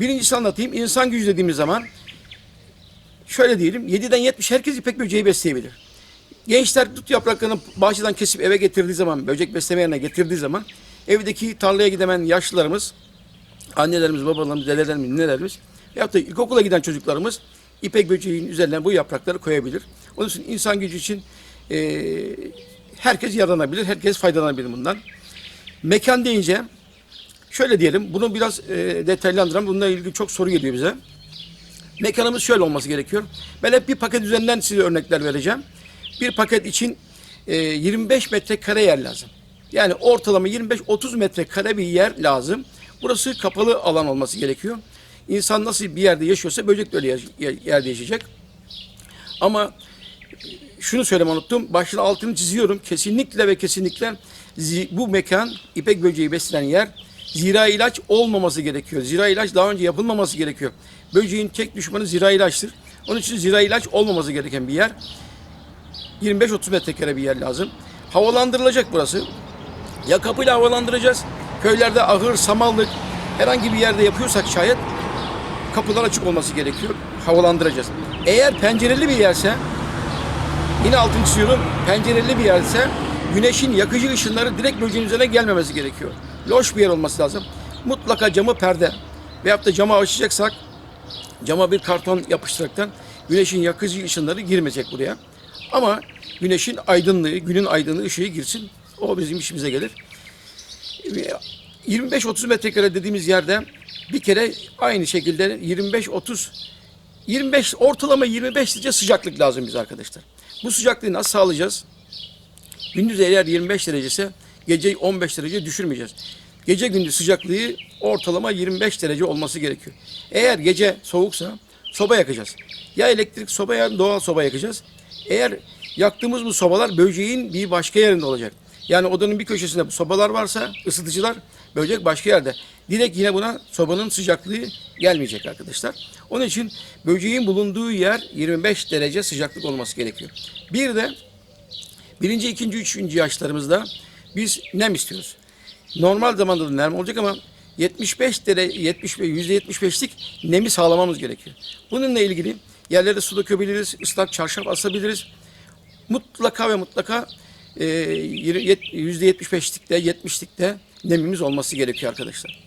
Birincisi anlatayım. İnsan gücü dediğimiz zaman şöyle diyelim 7'den 70 herkes ipek böceği besleyebilir. Gençler dut yapraklarını bahçeden kesip eve getirdiği zaman, böcek besleme yerine getirdiği zaman evdeki tarlaya gidemeyen yaşlılarımız, annelerimiz, babalarımız, dedelerimiz, ninelerimiz veyahut da ilkokula giden çocuklarımız ipek böceğin üzerine bu yaprakları koyabilir. Onun için insan gücü için eee, herkes yararlanabilir, herkes faydalanabilir bundan. Mekan deyince şöyle diyelim, bunu biraz eee detaylandıralım. Bununla ilgili çok soru geliyor bize. Mekanımız şöyle olması gerekiyor. Ben hep bir paket üzerinden size örnekler vereceğim. Bir paket için e, 25 metrekare yer lazım. Yani ortalama 25-30 metrekare bir yer lazım. Burası kapalı alan olması gerekiyor. İnsan nasıl bir yerde yaşıyorsa böcek de öyle yerde yaşayacak. Ama şunu söylemeyi unuttum. Başın altını çiziyorum. Kesinlikle ve kesinlikle bu mekan ipek böceği beslenen yer zira ilaç olmaması gerekiyor. Zira ilaç daha önce yapılmaması gerekiyor. Böceğin tek düşmanı zira ilaçtır. Onun için zira ilaç olmaması gereken bir yer. 25-30 metrekare bir yer lazım. Havalandırılacak burası. Ya kapıyla havalandıracağız. Köylerde ahır, samallık herhangi bir yerde yapıyorsak şayet kapılar açık olması gerekiyor. Havalandıracağız. Eğer pencereli bir yerse yine altını çiziyorum. Pencereli bir yerse güneşin yakıcı ışınları direkt böceğin üzerine gelmemesi gerekiyor. Loş bir yer olması lazım. Mutlaka camı perde veyahut da camı açacaksak cama bir karton yapıştıraraktan güneşin yakıcı ışınları girmeyecek buraya. Ama güneşin aydınlığı, günün aydınlığı ışığı girsin. O bizim işimize gelir. 25-30 metrekare dediğimiz yerde bir kere aynı şekilde 25-30 25 ortalama 25 derece sıcaklık lazım bize arkadaşlar. Bu sıcaklığı nasıl sağlayacağız? Gündüz eğer 25 derece ise gece 15 derece düşürmeyeceğiz. Gece gündüz sıcaklığı ortalama 25 derece olması gerekiyor. Eğer gece soğuksa soba yakacağız. Ya elektrik soba ya doğal soba yakacağız. Eğer yaktığımız bu sobalar böceğin bir başka yerinde olacak. Yani odanın bir köşesinde sobalar varsa ısıtıcılar böcek başka yerde. Direkt yine buna sobanın sıcaklığı gelmeyecek arkadaşlar. Onun için böceğin bulunduğu yer 25 derece sıcaklık olması gerekiyor. Bir de birinci, ikinci, üçüncü yaşlarımızda biz nem istiyoruz. Normal zamanda da nem olacak ama 75 derece 75 %75'lik nemi sağlamamız gerekiyor. Bununla ilgili yerlere su dökebiliriz, ıslak çarşaf asabiliriz. Mutlaka ve mutlaka e, %75'likte, 70'likte nemimiz olması gerekiyor arkadaşlar.